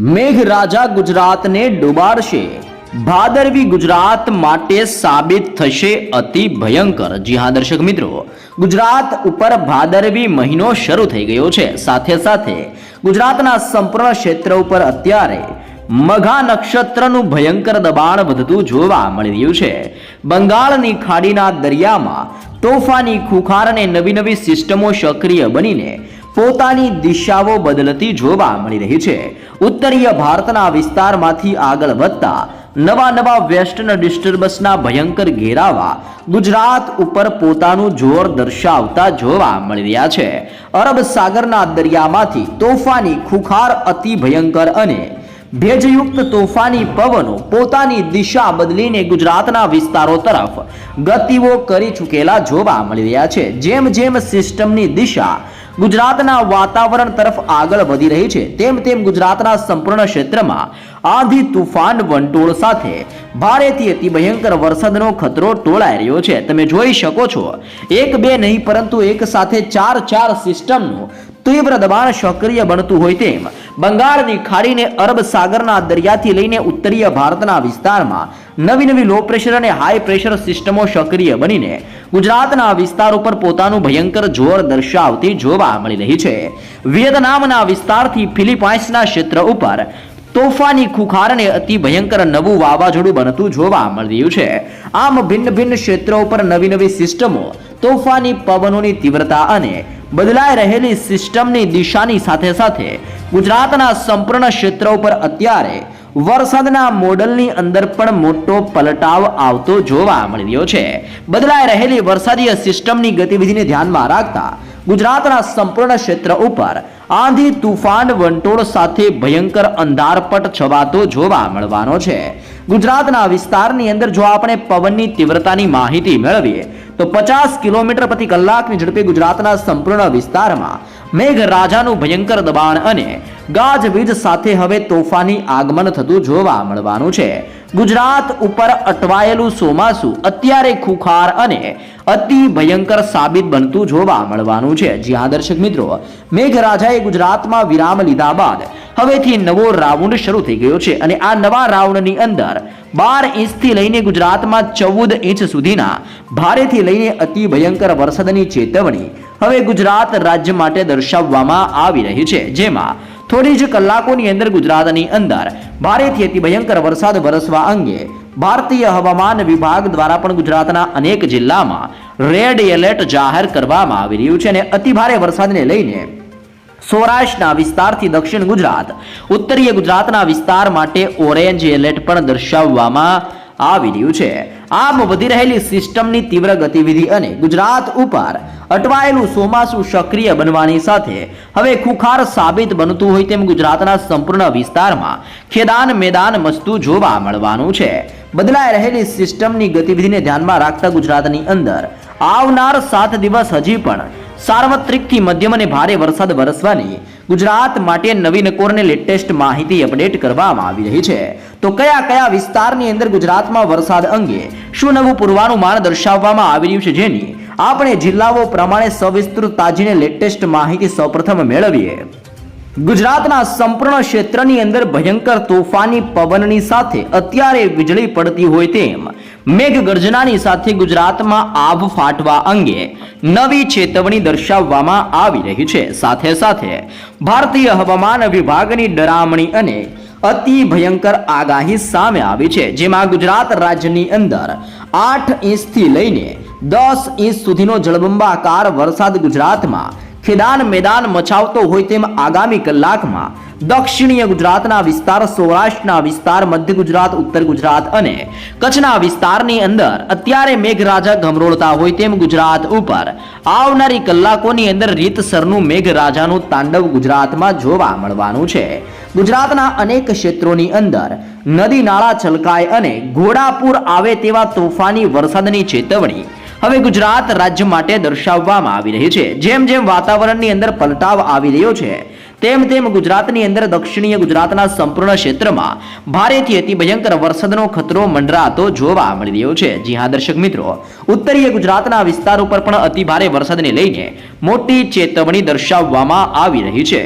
મેઘરાજા ગુજરાતને ડુબાડશે. ભાદરવી ગુજરાત માટે સાબિત થશે અતિ ભયંકર. જી હા, દર્શક મિત્રો, ગુજરાત ઉપર ભાદરવી મહિનો શરૂ થઈ ગયો છે. સાથે સાથે ગુજરાતના સંપૂર્ણ ક્ષેત્ર ઉપર અત્યારે મઘા નક્ષત્રનું ભયંકર દબાણ વધતું જોવા મળી રહ્યું છે. બંગાળની ખાડીના દરિયામાં તોફાની ખુખાર અને નવી નવી સિસ્ટમો સક્રિય બનીને પોતાની દિશાઓ બદલતી જોવા મળી રહી છે. ઉત્તરીય ભારતના વિસ્તારમાંથી આગળ વધતા નવા નવા વેસ્ટર્ન ડિસ્ટર્બન્સના ભયંકર ઘેરાવા ગુજરાત ઉપર પોતાનું જોર દર્શાવતા જોવા મળી રહ્યા છે. અરબ સાગરના દરિયામાંથી તોફાની ખુખાર અતિ ભયંકર અને ભેજયુક્ત તોફાની પવનો પોતાની દિશા બદલીને ગુજરાતના વિસ્તારો તરફ ગતિઓ કરી ચૂકેલા જોવા મળી રહ્યા છે. જેમ જેમ સિસ્ટમની દિશા ગુજરાતના વાતાવરણ તરફ આગળ વધી રહી છે. તેમ તેમ ગુજરાતના સંપૂર્ણ ક્ષેત્રમાં આંધી તુફાન વંટોળ સાથે ભારેથી અતિ ભયંકર વરસાદનો ખતરો ટોળાઈ રહ્યો છે. તમે જોઈ શકો છો, એક બે નહીં પરંતુ એક સાથે ચાર ચાર સિસ્ટમનું તીવ્ર દબાણ સક્રિય બનતું હોય તેમ બંગાળની ખાડીને અરબ સાગરના દરિયાથી લઈને ઉત્તરીય ભારતના વિસ્તારમાં નવી નવી લો પ્રેશર અને હાઈ પ્રેશર સિસ્ટમો સક્રિય બનીને ગુજરાતના વિસ્તાર ઉપર પોતાનું ભયંકર જોર દર્શાવતી જોવા મળી રહી છે. વિયેતનામના વિસ્તારથી ફિલિપાઇન્સના ક્ષેત્ર ઉપર તોફાની ખુખારને અતિ ભયંકર નવું વાવાઝોડું બનતું જોવા મળી રહ્યું છે. આમ ભિન્ન ભિન્ન ક્ષેત્રો ઉપર નવી નવી સિસ્ટમો, તોફાની પવનોની તીવ્રતા અને બદલાઈ રહેલી સિસ્ટમની દિશાની સાથે સાથે ગુજરાતના સંપૂર્ણ ક્ષેત્ર ઉપર અત્યારે વરસાદના મોડલની અંદર પણ મોટો પલટાવ આવતો જોવા મળી રહ્યો છે. બદલાઈ રહેલી વરસાદીય સિસ્ટમની ગતિવિધિને ધ્યાનમાં રાખતા ગુજરાતના સંપૂર્ણ ક્ષેત્ર ઉપર આંધી તુફાન વંટોળ સાથે ભયંકર અંધારપટ છવાતો જોવા મળવાનો છે. ગુજરાતના વિસ્તારની અંદર જો આપણે પવનની તીવ્રતાની માહિતી મેળવીએ, તો પચાસ કિલોમીટર પ્રતિ કલાકની ઝડપે ગુજરાતના સંપૂર્ણ વિસ્તારમાં મેઘરાજાનું ભયંકર દબાણ અને ગાજવીજ સાથે હવે તોફાની આગમન થતું જોવા મળવાનું છે. ગુજરાત ઉપર અટવાયેલું ચોમાસું અત્યારે ખુખાર અને અતિ ભયંકર સાબિત બનતું જોવા મળવાનું છે. જ્યાં દર્શક મિત્રો, મેઘરાજાએ ગુજરાતમાં વિરામ લીધા બાદ હવેથી નવો રાઉન્ડ શરૂ થઈ ગયો છે અને આ નવા રાઉન્ડની અંદર બાર ઇંચથી લઈને ગુજરાતમાં ચૌદ ઇંચ સુધીના ભારેથી લઈને અતિ ભયંકર વરસાદની ચેતવણી હવે ગુજરાત રાજ્ય માટે દર્શાવવામાં આવી રહી છે. જેમાં થોડી જ કલાકોની અંદર ગુજરાતની અંદર ભારેથી અતિ ભયંકર વરસાદ વરસવા અંગે ભારતીય હવામાન વિભાગ દ્વારા પણ ગુજરાતના અનેક જિલ્લામાં રેડ એલર્ટ જાહેર કરવામાં આવી રહ્યું છે અને અતિ ભારે વરસાદને લઈને સૌરાષ્ટ્રના વિસ્તારથી દક્ષિણ ગુજરાત, ઉત્તરીય ગુજરાતના વિસ્તાર માટે ઓરેન્જ એલર્ટ પણ દર્શાવવામાં આવી રહ્યું છે. આમ વધી રહેલી સિસ્ટમની તીવ્ર ગતિવિધિ અને ગુજરાત ઉપર અટવાયેલું ચોમાસું સક્રિય બનવાની સાથે હવે ખુખાર સાબિત બનતું હોય તેમ ગુજરાતના સંપૂર્ણ વિસ્તારમાં ખેદાન મેદાન મસ્તું જોવા મળવાનું છે. બદલાઈ રહેલી સિસ્ટમની ગતિવિધિને ધ્યાનમાં રાખતા ગુજરાતની અંદર આવનાર સાત દિવસ હજી પણ સાર્વત્રિકથી મધ્યમ અને ભારે વરસાદ વરસવાની ગુજરાત માટે નવીન કોરને લેટેસ્ટ માહિતી અપડેટ કરવામાં આવી રહી છે. તો કયા કયા વિસ્તારની અંદર ગુજરાતમાં વરસાદ અંગે શું નવું પૂર્વાનુમાન દર્શાવવામાં આવી રહ્યું છે જેની આપણે જિલ્લાઓ પ્રમાણે સવિસ્તૃત તાજીને લેટેસ્ટ માહિતી સૌપ્રથમ મેળવીએ. ગુજરાતના સંપૂર્ણ ક્ષેત્રની અંદર ભયંકર તોફાની પવનની સાથે અત્યારે વીજળી પડતી હોય તેમ મેઘ ગર્જનાની સાથે ગુજરાતમાં આભ ફાટવા અંગે નવી ચેતવણી દર્શાવવામાં આવી રહી છે. સાથે સાથે ભારતીય હવામાન વિભાગની ડરામણી અને અતિ ભયંકર આગાહી સામે આવી છે, જેમાં ગુજરાત રાજ્યની અંદર આઠ ઇંચથી લઈને દસ ઇંચ સુધીનો જળબંબાકાર વરસાદ ગુજરાતમાં ખેદાન મેદાન મચાવતો હોય તેમ આગામી કલાકમાં દક્ષિણીય ગુજરાતના વિસ્તાર, સૌરાષ્ટ્રના વિસ્તાર, મધ્ય ગુજરાત, ઉત્તર ગુજરાત અને કચ્છના વિસ્તારની અંદર અત્યારે મેઘરાજા ગમરોળતા હોય તેમ ગુજરાત ઉપર આવનારી કલાકોની અંદર રીતસરનું મેઘરાજાનું તાંડવ ગુજરાતમાં જોવા મળવાનું છે. ગુજરાતના અનેક ક્ષેત્રોની અંદર નદી નાળા છલકાય અને ઘોડાપુર આવે તેવા તોફાની વરસાદની ચેતવણી હવે ગુજરાત રાજ્ય માટે દર્શાવવામાં આવી રહી છે. જેમ જેમ વાતાવરણની અંદર પલટાવ આવી રહ્યો છે, તેમ તેમ ગુજરાતની અંદર દક્ષિણીય ગુજરાતના સંપૂર્ણ ક્ષેત્રમાં ભારેથી અતિ ભયંકર વરસાદનો ખતરો મંડરાતો જોવા મળી રહ્યો છે. જી હા, દર્શક મિત્રો, ઉત્તરીય ગુજરાતના વિસ્તાર ઉપર પણ અતિ ભારે વરસાદને લઈને મોટી ચેતવણી દર્શાવવામાં આવી રહી છે.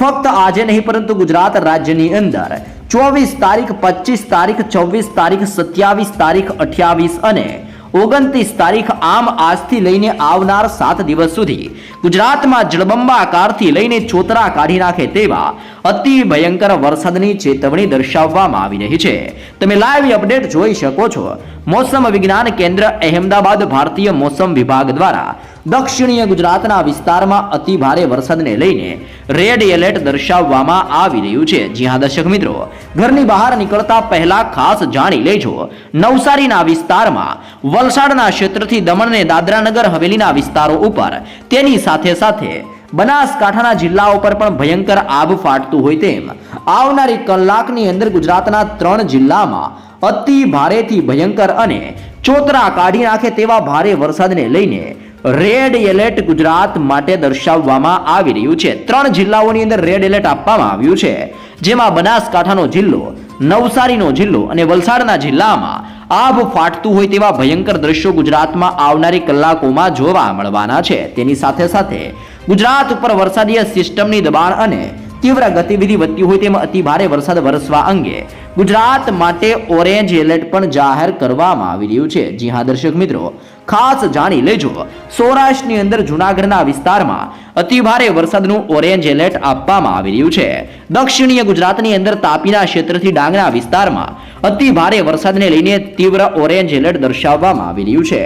ફક્ત આજે નહીં, પરંતુ ગુજરાત રાજ્યની અંદર ચોવીસ તારીખ પચીસ તારીખ ચોવીસ તારીખ, સત્યાવીસ તારીખ, અઠ્યાવીસ અને ઓગણત્રીસ તારીખ આમ આજથી લઈને આવનાર સાત દિવસ સુધી ગુજરાતમાં જળબંબાકારથી લઈને ચોતરા કાઢી નાખે તેવા અતિ ભયંકર વરસાદની ચેતવણી દર્શાવવામાં આવી રહી છે. તમે લાઈવ અપડેટ જોઈ શકો છો. મોસમ વિજ્ઞાન કેન્દ્ર અહેમદાબાદ ભારતીય મોસમ વિભાગ દ્વારા દક્ષિણીય ગુજરાતના વિસ્તારમાં અતિ ભારે વરસાદને લઈને રેડ એલર્ટ દર્શાવવામાં આવી રહ્યું છે. જ્યાં દર્શક મિત્રો, ઘરની બહાર નીકળતા પહેલા ખાસ જાણી લેજો. નવસારીના વિસ્તારમાં વલસાડના ક્ષેત્રથી દમણ અને દાદરાનગર હવેલીના વિસ્તારો ઉપર તેની સાથે સાથે બનાસકાંઠાના જિલ્લાઓ પર પણ ભયંકર આભ ફાટતું હોય તેમ આવનારી કલાકની અંદર ગુજરાતના ત્રણ જિલ્લામાં અતિ ભારેથી ભયંકર અને ચોતરા કાઢી નાખે તેવા ભારે વરસાદને લઈને રેડ એલર્ટ ગુજરાત માટે દર્શાવવામાં આવી રહ્યું છે. ત્રણ જિલ્લાઓની અંદર રેડ એલર્ટ આપવામાં આવ્યું છે. જેમાં બનાસકાંઠાનો જિલ્લો, નવસારીનો જિલ્લો અને વલસાડના જિલ્લામાં આભ ફાટતું હોય તેવા ભયંકર દ્રશ્યો ગુજરાતમાં આવનારી કલાકોમાં જોવા મળવાના છે. તેની સાથે સાથે ગુજરાત ઉપર વરસાદીય સિસ્ટમની દબાણ અને તીવ્ર ગતિવિધિ વધતી હોય તેમ અતિ ભારે વરસાદ વરસવા અંગે ગુજરાત માટે ઓરેન્જ એલર્ટ પણ જાહેર કરવામાં આવી રહ્યું છે. જી હા, દર્શક મિત્રો ખાસ જાણી લેજો. સૌરાષ્ટ્રની અંદર જૂનાગઢના વિસ્તારમાં અતિ ભારે વરસાદનું ઓરેન્જ એલર્ટ આપવામાં આવી રહ્યું છે. દક્ષિણીય ગુજરાતની અંદર તાપીના ક્ષેત્રથી ડાંગના વિસ્તારમાં અતિ ભારે વરસાદને લઈને તીવ્ર ઓરેન્જ એલર્ટ દર્શાવવામાં આવી રહ્યું છે.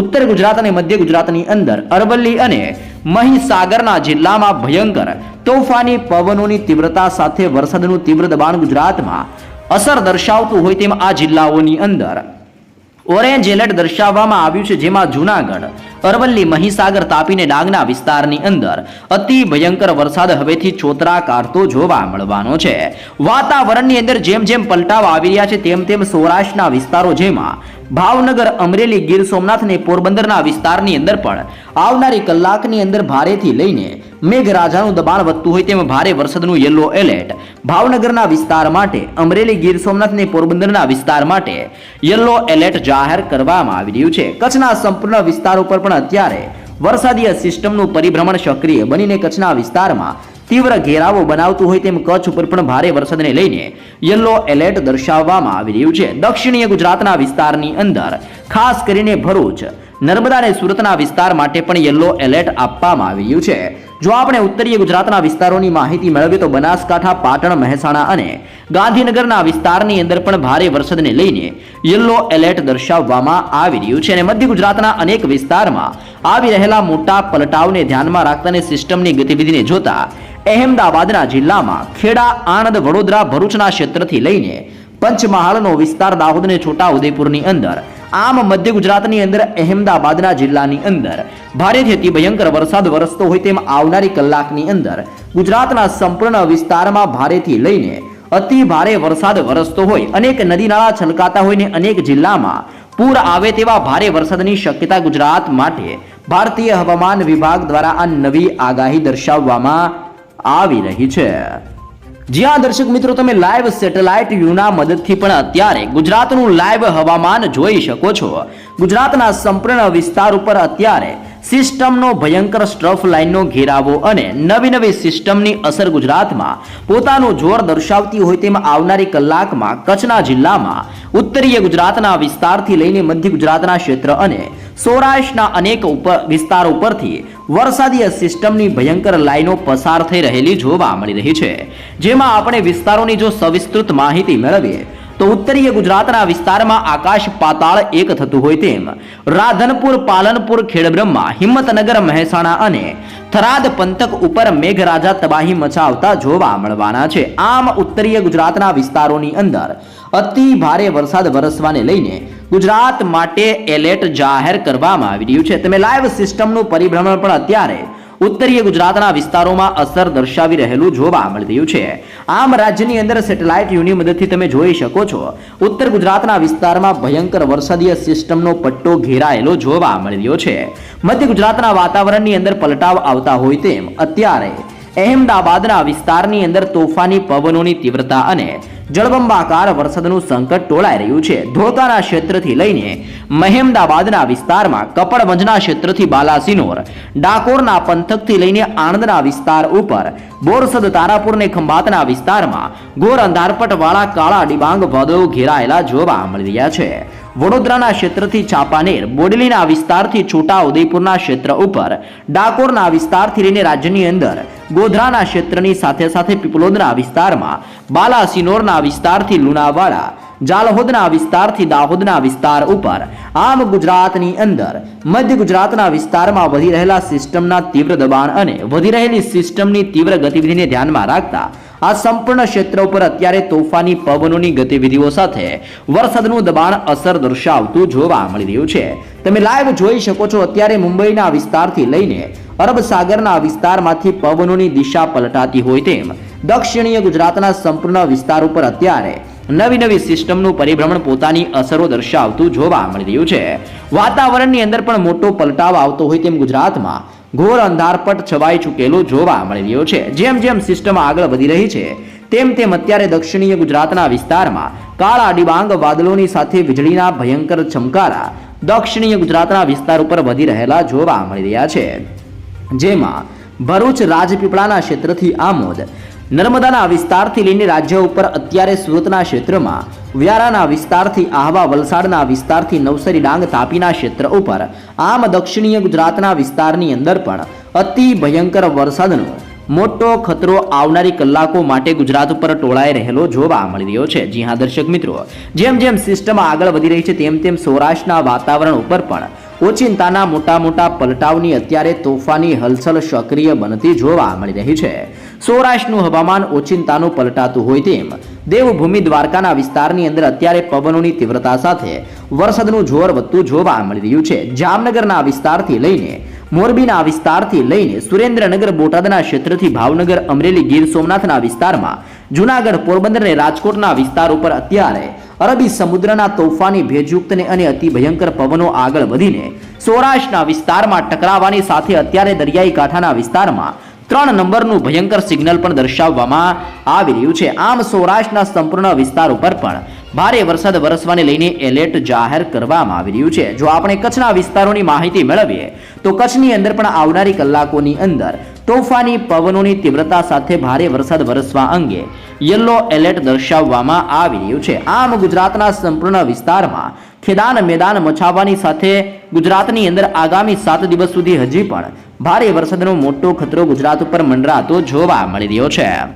ઉત્તર ગુજરાત અને મધ્ય ગુજરાતની અંદર અરવલ્લી અને મહીસાગરના જિલ્લામાં ભયંકર તોફાની પવનોની તીવ્રતા સાથે વરસાદનું તીવ્ર દબાણ ગુજરાતમાં અસર દર્શાવતું હોય તેમ આ જિલ્લાઓની અંદર ઓરેન્જ એલર્ટ દર્શાવવામાં આવ્યું છે જેમાં જૂનાગઢ, અરવલ્લી, મહીસાગર તાપીને ડાંગના વિસ્તારની અંદર અતિ ભયંકર વરસાદ હવેથી ચોતરા કાઢતો જોવા મળવાનો છે. વાતાવરણની અંદર જેમ જેમ પલટાવ આવી રહ્યા છે, તેમ તેમ સૌરાષ્ટ્રના વિસ્તારો જેમાં ભાવનગર, અમરેલી, ગીર સોમનાથ અને પોરબંદરના વિસ્તારની અંદર પણ આવનારી કલાકની અંદર ભારેથી લઈને મેઘરાજાનું દબાણ વધતું હોય તેમ ભારે વરસાદનું યલો એલર્ટ. ભાવનગરના વિસ્તાર માટે, અમરેલી ગીર સોમનાથ અને પોરબંદરના વિસ્તાર માટે યલો એલર્ટ જાહેર કરવામાં આવી રહ્યું છે. કચ્છના સંપૂર્ણ વિસ્તાર ઉપર પણ અત્યારે વરસાદીય સિસ્ટમનું પરિભ્રમણ સક્રિય બનીને કચ્છના વિસ્તારમાં તીવ્ર ઘેરાવો બનાવતું હોય તેમ કચ્છ ઉપર પણ ભારે વરસાદને લઈને યલો એલર્ટ દર્શાવવામાં આવી રહ્યું છે. દક્ષિણીય ગુજરાતના વિસ્તારની અંદર, ખાસ કરીને ભરૂચ, નર્મદા અને સુરતના વિસ્તાર માટે પણ યલો એલર્ટ આપવામાં આવી રહ્યું છે. જો આપણે ઉત્તરીય ગુજરાતના વિસ્તારોની માહિતી મેળવીએ તો બનાસકાંઠા, પાટણ, મહેસાણા અને ગાંધીનગરના વિસ્તારની અંદર પણ ભારે વરસાદને લઈને યલો એલર્ટ દર્શાવવામાં આવી રહ્યું છે અને મધ્ય ગુજરાતના અનેક વિસ્તારમાં આવી રહેલા મોટા પલટાવને ધ્યાનમાં રાખતા સિસ્ટમની ગતિવિધિને જોતા અહેમદાબાદના જિલ્લામાં ખેડા, આણંદ, વડોદરા, ભરૂચના ક્ષેત્રથી લઈને પંચમહાલનો વિસ્તાર દાહોદ અને છોટા ઉદેપુરની અંદર આમ મધ્ય ગુજરાતની અંદર અહેમદાબાદના જિલ્લાની અંદર ભારેથી ભયંકર વરસાદ વરસતો હોય તેમ આવનારી કલાકની અંદર ગુજરાતના સંપૂર્ણ વિસ્તારમાં ભારેથી લઈને અતિ ભારે વરસાદ વરસતો હોય, અનેક નદી નાળા છલકાતા હોય ને અનેક જિલ્લામાં પૂર આવે તેવા ભારે વરસાદની શક્યતા ગુજરાત માટે ભારતીય હવામાન વિભાગ દ્વારા આ નવી આગાહી દર્શાવવામાં આવી રહી છે. જ્યાં દર્શક મિત્રો, તમે લાઈવ સેટેલાઇટ વ્યૂના મદદથી પણ અત્યારે ગુજરાતનું લાઈવ હવામાન જોઈ શકો છો. ગુજરાતના સંપૂર્ણ વિસ્તાર ઉપર અત્યારે સિસ્ટમનો ભયંકર સ્ટ્રફ લાઇનનો ઘેરાવો અને નવી નવી સિસ્ટમની અસર ગુજરાતમાં પોતાનું જોર દર્શાવતી હોય તેમ આવનારી કલાકમાં કચ્છના જિલ્લામાં ઉત્તરીય ગુજરાતના વિસ્તારથી લઈને મધ્ય ગુજરાતના ક્ષેત્ર અને સૌરાષ્ટ્રના અનેક ઉપર વિસ્તારો ઉપરથી વરસાદીય સિસ્ટમની ભયંકર લાઈનો પસાર થઈ રહેલી જોવા મળી રહી છે. જેમાં આપણે વિસ્તારોની જો સવિસ્તૃત માહિતી મેળવીએ તો ઉત્તરીય ગુજરાતના વિસ્તારમાં આકાશ પાતાળ એક થતું હોય તેમ. રાધનપુર, પાલનપુર, ખેડબ્રહ્મા, હિંમતનગર, મહેસાણા અને થરાદ પંથક ઉપર મેઘરાજા તબાહી મચાવતા જોવા મળવાના છે. આમ ઉત્તરીય ગુજરાતના વિસ્તારોની અંદર અતિ ભારે વરસાદ વરસવાને લઈને ગુજરાત માટે એલર્ટ જાહેર કરવામાં આવી રહ્યું છે. તમે લાઈવ સિસ્ટમનું પરિભ્રમણ પણ અત્યારે ઉત્તરીય ગુજરાતના વિસ્તારોમાં અસર દર્શાવી રહેલું જોવા મળી રહ્યું છે. આમ રાજ્યની અંદર સેટેલાઇટ યુની મદદથી તમે જોઈ શકો છો. ઉત્તર ગુજરાતના વિસ્તારમાં ભયંકર વરસાદીય સિસ્ટમનો પટ્ટો ઘેરાયેલો જોવા મળી રહ્યો છે. મધ્ય ગુજરાતના વાતાવરણની અંદર પલટાવ આવતા હોય તેમ અત્યારે અહેમદાબાદના વિસ્તારની અંદર તોફાની પવનોની તીવ્રતા અને જળબંબાકાર વરસાદનું સંકટ ટોળાઈ રહ્યું છે. ધોળકાના ક્ષેત્રથી લઈને મહેમદાબાદના વિસ્તારમાં કપડવંજના ક્ષેત્રથી બાલાસિનોર, ડાકોરના પંથકથી લઈને આણંદના વિસ્તાર ઉપર, બોરસદ તારાપુર ને ખંભાતના વિસ્તારમાં ઘોર અંધારપટવાળા કાળા ડિબાંગ વાદળો ઘેરાયેલા જોવા મળી રહ્યા છે. વડોદરાના ક્ષેત્રથી ચાંપાનેર બોડેલીના વિસ્તારથી છોટા ઉદયપુરના ક્ષેત્ર ઉપર, ડાકોરના વિસ્તારથી લઈને રાજ્યની અંદર ગોધરાના ક્ષેત્રની સાથે સાથે પીપલોદના વિસ્તારમાં બાલાસિનોરના વિસ્તારથી લુણાવાડા, જાલહોદના વિસ્તારથી દાહોદના વિસ્તાર ઉપર આમ ગુજરાતની અંદર મધ્ય ગુજરાતના વિસ્તારમાં વધી રહેલા સિસ્ટમના તીવ્ર દબાણ અને વધી રહેલી સિસ્ટમની તીવ્ર ગતિવિધિને ધ્યાનમાં રાખતા આ સંપૂર્ણ ક્ષેત્ર ઉપર અત્યારે તોફાની પવનોની ગતિવિધિઓ સાથે વરસાદનું દબાણ અસર દર્શાવતું જોવા મળી રહ્યું છે. તમે લાઈવ જોઈ શકો છો અત્યારે મુંબઈના વિસ્તારથી લઈને અરબ સાગરના વિસ્તારમાંથી પવનોની દિશા પલટાતી હોય તેમ. દક્ષિણીય ગુજરાતના સંપૂર્ણ વિસ્તાર ઉપર અત્યારે નવી નવી સિસ્ટમનું પરિભ્રમણ પોતાની અસરો દર્શાવતું જોવા મળી રહ્યું છે. વાતાવરણની અંદર પણ મોટો પલટાવ આવતો હોય તેમ ગુજરાતમાં ઘોર અંધારપટ છવાઈ ચૂકેલું જોવા મળી રહ્યો છે. જેમ જેમ સિસ્ટમ આગળ વધી રહી છે, તેમ તેમ અત્યારે દક્ષિણીય ગુજરાતના વિસ્તારમાં કાળા ડિબાંગ વાદળોની સાથે વીજળીના ભયંકર ચમકારા દક્ષિણીય ગુજરાતના વિસ્તાર ઉપર વધી રહેલા જોવા મળી રહ્યા છે. જેમાં ભરૂચ રાજપીપળાના ક્ષેત્રથી આમોદ નર્મદાના વિસ્તારથી લઈને રાજ્ય ઉપર અત્યારે સુરતના ક્ષેત્રમાં, વ્યારાના વિસ્તારથી આહવા વલસાડના વિસ્તારથી નવસરી ડાંગ તાપીના ક્ષેત્ર ઉપર, આમ દક્ષિણીય ગુજરાતના વિસ્તારની અંદર પણ અતિ ભયંકર વરસાદનો મોટો ખતરો આવનારી કલાકો માટે ગુજરાત ઉપર ટોળાઈ રહેલો જોવા મળી રહ્યો છે. જી હા, દર્શક મિત્રો, જેમ જેમ સિસ્ટમ આગળ વધી રહી છે, તેમ તેમ સૌરાષ્ટ્રના વાતાવરણ ઉપર પણ ઓચિંતાના મોટા મોટા પલટાવની અત્યારે તોફાની હલચલ સક્રિય બનતી જોવા મળી રહી છે. સૌરાષ્ટ્રનું હવામાન ઓચિંતાનું પલટાતું હોય તેમ દેવભૂમિ દ્વારકાના વિસ્તારની અંદર અત્યારે પવનોની તીવ્રતા સાથે વરસાદનું જોર વધતું જોવા મળી રહ્યું છે. જામનગરના વિસ્તારથી લઈને મોરબીના વિસ્તારથી લઈને સુરેન્દ્રનગર, બોટાદના ક્ષેત્રથી ભાવનગર, અમરેલી, ગીર સોમનાથના વિસ્તારમાં જુનાગઢ, પોરબંદર અને રાજકોટના વિસ્તાર ઉપર અત્યારે અરબી સમુદ્રના તોફાની ભેજયુક્તને અને અતિ ભયંકર પવનો આગળ વધીને સૌરાષ્ટ્રના વિસ્તારમાં ટકરાવાની સાથે અત્યારે દરિયાઈ કાંઠાના વિસ્તારમાં ત્રણ નંબરનું ભયંકર સિગ્નલ પણ દર્શાવવામાં આવી રહ્યું છે. આમ સૌરાષ્ટ્રના સંપૂર્ણ વિસ્તાર ઉપર પણ ભારે વરસાદ વરસવાને લઈને એલર્ટ જાહેર કરવામાં આવી રહ્યું છે. જો આપણે કચ્છના વિસ્તારોની માહિતી મેળવીએ, તો કચ્છની અંદર પણ આવનારી કલાકોની અંદર તોફાની પવનોની તીવ્રતા સાથે ભારે વરસાદ વરસવા અંગે યલો એલર્ટ દર્શાવવામાં આવી રહ્યું છે. આમ ગુજરાતના સંપૂર્ણ વિસ્તારમાં ખેદાન મેદાન મચાવવાની સાથે ગુજરાતની અંદર આગામી સાત દિવસ સુધી હજી પણ ભારે વરસાદનો મોટો ખતરો ગુજરાત ઉપર મંડરાતો જોવા મળી રહ્યો છે.